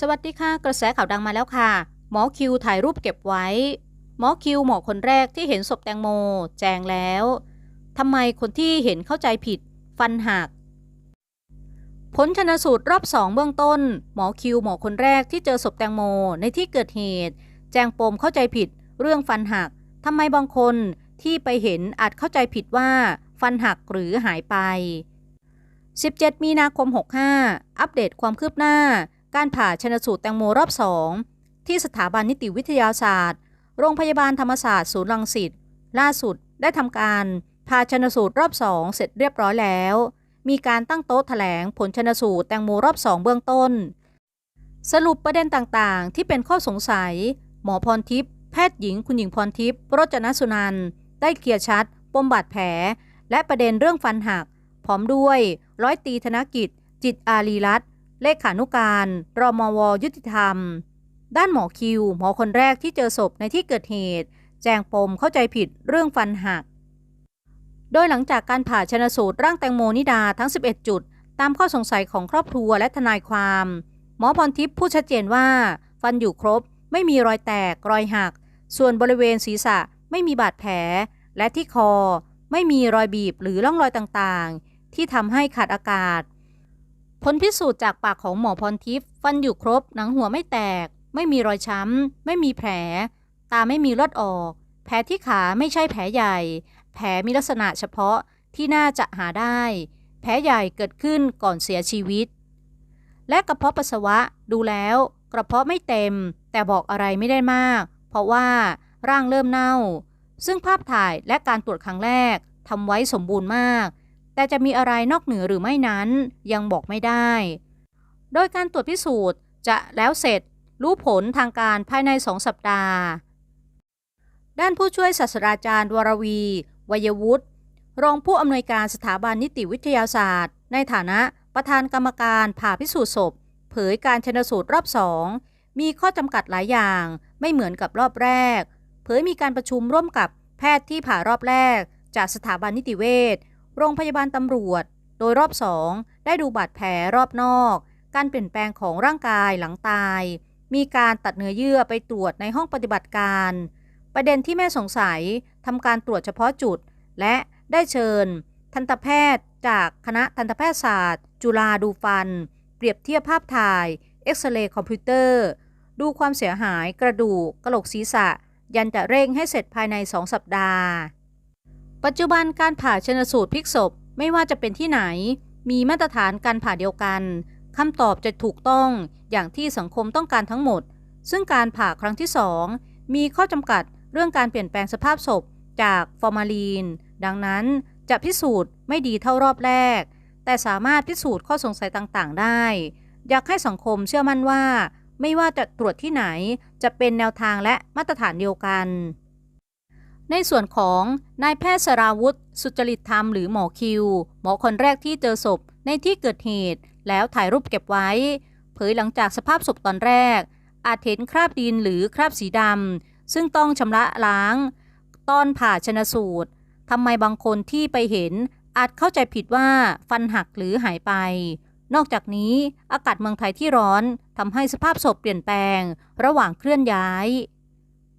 สวัสดีค่ะ กระแสข่าวดังมาแล้วค่ะ หมอคิวถ่ายรูปเก็บไว้ หมอคิวหมอคนแรกที่เห็นศพแตงโม แจงแล้วทำไมคนที่เห็นเข้าใจผิด ฟันหักผลชนสูตรรอบสองเบื้องต้น หมอคิวหมอคนแรกที่เจอศพแตงโมในที่เกิดเหตุ แจงปมเข้าใจผิด เรื่องฟันหักทำไมบางคนที่ไปเห็นอาจเข้าใจผิดว่า ฟันหักหรือหายไป 17 มีนาคม 65 อัปเดตความคืบหน้า การผ่าชนสูตรแตงโมรอบสองที่สถาบันนิติวิทยาศาสตร์ โรงพยาบาลธรรมศาสตร์ศูนย์รังสิตล่าสุดได้ทำการผ่าชนสูตรรอบสองเสร็จเรียบร้อยแล้ว มีการตั้งโต๊ะแถลงผลชนสูตรแตงโมรอบสองเบื้องต้น สรุปประเด็นต่างๆ ที่เป็นข้อสงสัย หมอพรทิพย์แพทย์หญิงคุณหญิงพรทิพย์โรจนสุนันท์ได้เคลียร์ชัด ปมบาดแผล และประเด็นเรื่องฟันหัก พร้อมด้วย ร้อยตีธนกิจ จิตอารีรัตน เลขานุการรมวยุติธรรม ด้านหมอคิว หมอคนแรกที่เจอศพในที่เกิดเหตุ แจงปมเข้าใจผิดเรื่องฟันหัก โดยหลังจากการผ่าชนสูตรร่างแตงโมนิดาทั้ง 11 จุด ตามข้อสงสัยของครอบครัวและทนายความ หมอพรทิพย์พูดชัดเจนว่า ฟันอยู่ครบ ไม่มีรอยแตก รอยหัก ส่วนบริเวณศีรษะไม่มีบาดแผล และที่คอ ไม่มีรอยบีบหรือร่องรอยต่างๆ ที่ทำให้ขาดอากาศ ผลพิสูจน์จากปากของหมอพรทิพย์ฟันอยู่ครบ หนังหัวไม่แตก ไม่มีรอยช้ำ ไม่มีแผล ตาไม่มีเลือดออก แผลที่ขาไม่ใช่แผลใหญ่ แผลมีลักษณะเฉพาะที่น่าจะหาได้ แผลใหญ่เกิดขึ้นก่อนเสียชีวิต และกระเพาะปัสสาวะดูแล้ว กระเพาะไม่เต็ม แต่บอกอะไรไม่ได้มาก เพราะว่าร่างเริ่มเน่า ซึ่งภาพถ่ายและการตรวจครั้งแรกทำไว้สมบูรณ์มาก แต่จะมีอะไรนอกเหนือหรือไม่นั้นยังบอกไม่ได้ โดยการตรวจพิสูจน์จะแล้วเสร็จรู้ผลทางการภายในสองสัปดาห์ ด้านผู้ช่วยศาสตราจารย์วรวี วัยวุฒิรองผู้อำนวยการสถาบันนิติวิทยาศาสตร์ ในฐานะประธานกรรมการผ่าพิสูจน์ศพ เผยการชนสูตรรอบสองมีข้อจำกัดหลายอย่างไม่เหมือนกับรอบแรก เผยมีการประชุมร่วมกับแพทย์ที่ผ่ารอบแรก จากสถาบันนิติเวช โรงพยาบาลตำรวจ โดยรอบสองได้ดูบาดแผลรอบนอก การเปลี่ยนแปลงของร่างกายหลังตาย มีการตัดเนื้อเยื่อไปตรวจในห้องปฏิบัติการ ประเด็นที่แม่สงสัยทำการตรวจเฉพาะจุด และได้เชิญ ทันตแพทย์ จากคณะทันตแพทยศาสตร์ จุฬาดูฟัน เปรียบเทียบภาพถ่ายเอ็กซเรย์คอมพิวเตอร์ ดูความเสียหายกระดูกกระโหลกศีรษะ ยันจะเร่งให้เสร็จภายใน 2 สัปดาห์ ปัจจุบันการผ่าชนสูตรพลิกศพไม่ว่าจะเป็นที่ไหน มีมาตรฐานการผ่าเดียวกันคำตอบจะถูกต้องอย่างที่สังคมต้องการทั้งหมด ซึ่งการผ่าครั้งที่ 2 มีข้อจำกัดเรื่องการเปลี่ยนแปลงสภาพศพจากฟอร์มาลีน ดังนั้นจะพิสูจน์ไม่ดีเท่ารอบแรก แต่สามารถพิสูจน์ข้อสงสัยต่างๆ ได้ อยากให้สังคมเชื่อมั่นว่า ไม่ว่าจะตรวจที่ไหน จะเป็นแนวทางและมาตรฐานเดียวกัน ในส่วนของนายแพทย์สราวุธ สุจริตธรรมหรือหมอคิว หมอคนแรกที่เจอศพในที่เกิดเหตุ แล้วถ่ายรูปเก็บไว้ เผยหลังจากสภาพศพตอนแรก อาจเห็นคราบดินหรือคราบสีดำซึ่งต้องชำระล้างตอนผ่าชนสูตรทำไมบางคนที่ไปเห็นอาจเข้าใจผิดว่าฟันหักหรือหายไป นอกจากนี้อากาศเมืองไทยที่ร้อนทำให้สภาพศพเปลี่ยนแปลง ระหว่างเคลื่อนย้าย